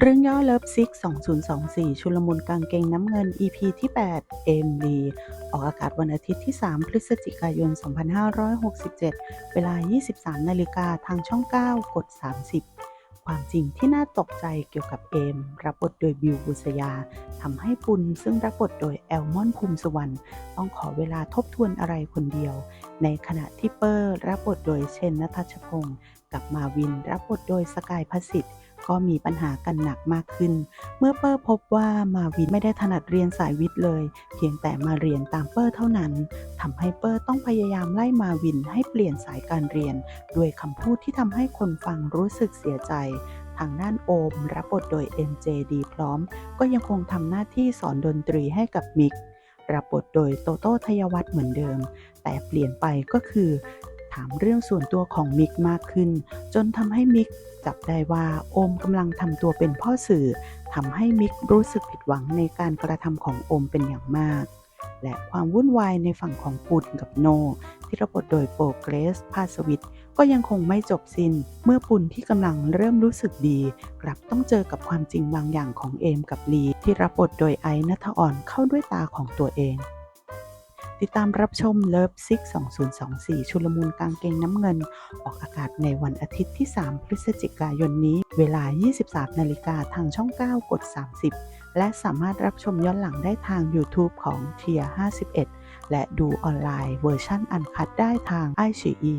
เรื่องย่อเลิฟซิก2024 ชุลมุนกางเกงน้ำเงิน EP ที่8เอมลีออกอากาศวันอาทิตย์ที่ 3 พฤศจิกายน 2567 เวลา 23 นาฬิกาทางช่อง 9 กด 30 ความจริงที่น่าตกใจเกี่ยวกับเอม รับบทโดยบิวบุษยาทำให้ปุณซึ่งรับบทโดยแอลมอนภูมิสุวรรณต้องขอเวลาทบทวนอะไรคนเดียว ในขณะที่เปอร์รับบทโดยเชนนัทชพงศ์กับมาวินรับบทโดยสกายพสิทธิ์ ก็มีปัญหากันหนักมากขึ้น เมื่อเปอร์พบว่ามาวินไม่ได้ถนัดเรียนสายวิทย์เลย เพียงแต่มาเรียนตามเปอร์เท่านั้นทำให้เปอร์ต้องพยายามไล่มาวินให้เปลี่ยนสายการเรียน ด้วยคำพูดที่ทำให้คนฟังรู้สึกเสียใจทางด้านโอม รับบทโดย MJ ดีพร้อม ก็ยังคงทำหน้าที่สอนดนตรีให้กับมิก รับบทโดยโตโต้ทยวัฒน์เหมือนเดิม แต่เปลี่ยนไปก็คือามเรื่องส่วนตัวของมิกมากขึ้น จนทำให้มิกจับได้ว่าโอมกำลังทำตัวเป็นพ่อสื่อทำให้มิกรู้สึกผิดหวังในการกระทำของโอมเป็นอย่างมาก และความวุ่นวายในฝั่งของปุณกับโน ที่รับบทโดยโปรเกรสพาสวิทก็ยังคงไม่จบสิน้น เมื่อปุณที่กำลังเริ่มรู้สึกดี กลับต้องเจอกับความจริงบางอย่างของเอมกับลี ที่รับบทโดยไอซ์นัทอ่อนเข้าด้วยตาของตัวเอง ติดตามรับชมเลิฟซิก2024 ชุลมุนกางเกงน้ำเงิน ออกอากาศในวันอาทิตย์ที่ 3 พฤศจิกายนนี้ เวลา 23 นาฬิกาทางช่อง 9 กด 30 และสามารถรับชมย้อนหลังได้ทาง YouTube ของเทีย51 และดูออนไลน์เวอร์ชันอันคัดได้ทางไอ e